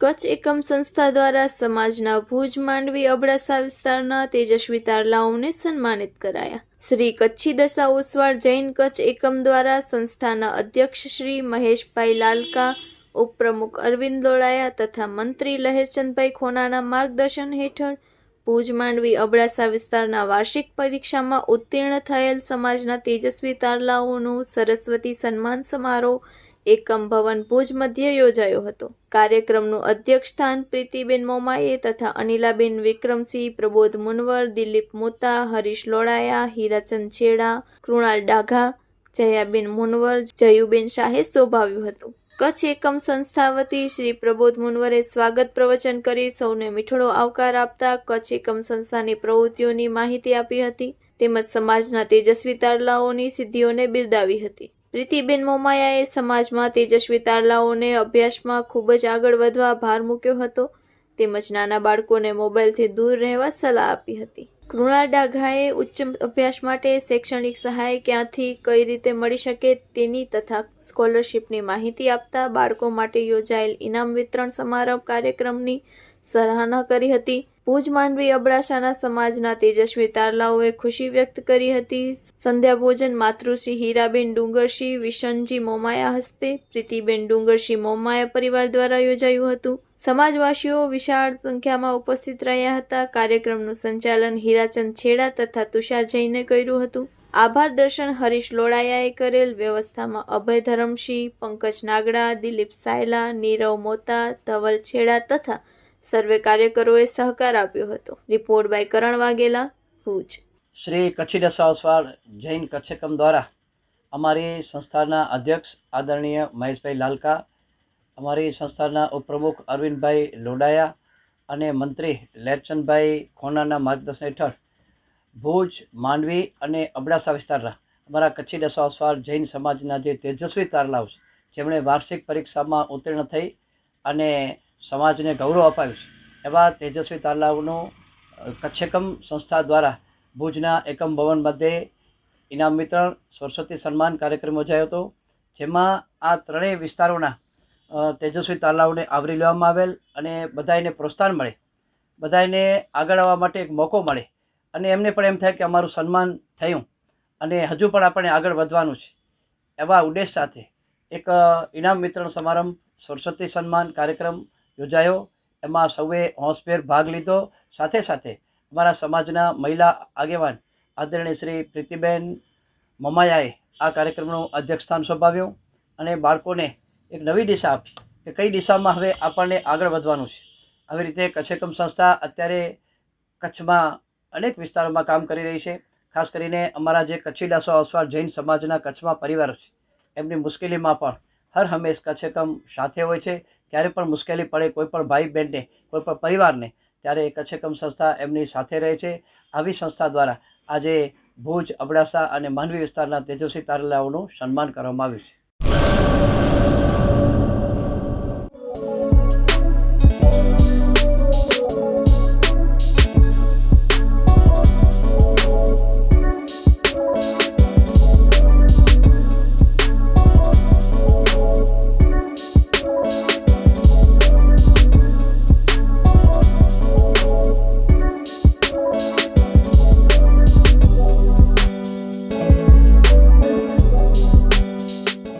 કચ્છ એકમ સંસ્થા દ્વારા સમાજના ભુજ, માંડવી, અબડાસા વિસ્તારના તેજસ્વી તારલાઓને સન્માનિત કરાયા. શ્રી કચ્છી દશા ઓસવાળ જૈન કચ્છ એકમ દ્વારા સંસ્થાના અધ્યક્ષ શ્રી મહેશભાઈ લાલકા, ઉપપ્રમુખ અરવિંદ લોળાયા તથા મંત્રી લહેરચંદભાઈ ખોનાના માર્ગદર્શન હેઠળ ભુજ, માંડવી, અબડાસા વિસ્તારના વાર્ષિક પરીક્ષામાં ઉત્તીર્ણ થયેલ સમાજના તેજસ્વી તારલાઓનું સરસ્વતી સન્માન સમારોહ એકમ ભવન ભુજ મધ્ય યોજાયો હતો. કાર્યક્રમનું અધ્યક્ષ સ્થાન પ્રીતિબેન મોમાએ તથા અનિલાબેન વિક્રમસિંહ, પ્રબોધ મુનવર, દિલીપ મોતા, હરીશ લોડાયા, હીરાચંદ છેડા, કૃણાલ ડાઘા, જયાબેન મુનવર, જયુબેન શાહે શોભાવ્યું હતું. કચ્છ એકમ સંસ્થા વતી શ્રી પ્રબોધ મુનવરે સ્વાગત પ્રવચન કરી સૌને મીઠડો આવકાર આપતા કચ્છ એકમ સંસ્થાની પ્રવૃત્તિઓની માહિતી આપી હતી. તેમજ સમાજના તેજસ્વી તારલાઓની સિદ્ધિઓને બિરદાવી હતી. પ્રીતિબેન મોમાયાએ સમાજમાં તેજસ્વી તારલાઓને અભ્યાસમાં ખૂબ જ આગળ વધવા ભાર મૂક્યો હતો. તેમજ નાના બાળકોને મોબાઈલથી દૂર રહેવા સલાહ આપી હતી. કૃણાલ ડાઘાએ ઉચ્ચ અભ્યાસ માટે શૈક્ષણિક સહાય ક્યાંથી કઈ રીતે મળી શકે તેની તથા સ્કોલરશિપની માહિતી આપતા બાળકો માટે યોજાયેલ ઇનામ વિતરણ સમારંભ કાર્યક્રમની સરાહના કરી હતી. ભુજ માંડવી અબડાસાના સમાજના તેજસ્વી તારલાઓએ ખુશી વ્યક્ત કરી હતી. સંધ્યા ભોજન માતૃશ્રી હીરાબેન ડુંગરશી વિશનજી મોમાયા હસ્તે, પ્રીતિબેન ડુંગરશી મોમાયા પરિવાર દ્વારા યોજાયું હતું. સમાજવાસીઓ વિશાળ સંખ્યામાં ઉપસ્થિત રહ્યા હતા. કાર્યક્રમનું સંચાલન હીરાચંદ છેડા તથા તુષાર જૈને કર્યું હતું. આભાર દર્શન હરીશ લોડાયાએ કરેલ. વ્યવસ્થામાં અભય ધરમસિંહ, પંકજ નાગડા, દિલીપ સાયલા, નીરવ મોતા, ધવલ છેડા તથા સર્વે કાર્યકરોએ સહકાર આપ્યો હતો. Report by Karan Vaghela, Bhuj. Shri Kutchi દશાવસ્વાળ જૈન કચ્છકમ દ્વારા અમારી સંસ્થાના અધ્યક્ષ આદરણીય મહેશભાઈ લાલકા, અમારી સંસ્થાના ઉપપ્રમુખ અરવિંદભાઈ લોડાયા અને મંત્રી લેરચંદભાઈ ખોનાના માર્ગદર્શન હેઠળ ભુજ, માંડવી અને અબડાસા વિસ્તારના અમારા કચ્છી ડસાવસવાળ જૈન સમાજના જે તેજસ્વી તારલાઓ છે, જેમણે વાર્ષિક પરીક્ષામાં ઉત્તીર્ણ થઈ અને સમાજને ગૌરવ અપાવ્યું છે. એવા તેજસ્વી તાલાવનો કચ્છેકમ સંસ્થા દ્વારા ભુજના એકમ ભવન મધ્યે ઇનામ વિતરણ, સરસ્વતી સન્માન કાર્યક્રમ યોજાયો હતો. જેમાં આ ત્રણેય વિસ્તારોના તેજસ્વી તાલાવને આવરી લેવામાં આવેલ અને બધાને પ્રોત્સાહન મળે. બધાને આગળ આવવા માટે એક મોકો મળે. અને એમને પણ એમ થાય કે અમારું સન્માન થયું અને હજુ પણ આપણે આગળ વધવાનું છે. એવા ઉદ્દેશ સાથે એક ઇનામ વિતરણ સમારંભ, સરસ્વતી સન્માન કાર્યક્રમ યોજાયો. એમાં સૌએ હોંશભેર ભાગ લીધો. સાથે સાથે અમારા સમાજના મહિલા આગેવાન આદરણીય શ્રી પ્રીતિબેન મમાયાએ આ કાર્યક્રમનું અધ્યક્ષસ્થાન સંભાવ્યું અને બાળકોને એક નવી દિશા આપી કે કઈ દિશામાં હવે આપણને આગળ વધવાનું છે. આવી રીતે કચ્છેકમ સંસ્થા અત્યારે કચ્છમાં અનેક વિસ્તારોમાં કામ કરી રહી છે. ખાસ કરીને અમારા જે કચ્છી ડાસો અસવાર જૈન સમાજના કચ્છમાં પરિવારો છે. એમની મુશ્કેલીમાં પણ હર હંમેશ કચ્છેકમ સાથે હોય છે. ક્યારે પણ મુશ્કેલી પડે કોઈ પણ ભાઈ બહેનને, કોઈ પણ પરિવારને, ત્યારે કચ્છેકમ સંસ્થા એમની સાથે રહે છે. આવી સંસ્થા દ્વારા આજે ભુજ, અબડાસા અને માંડવી વિસ્તારના તેજસ્વી તારલાઓનું સન્માન કરવામાં આવ્યું છે.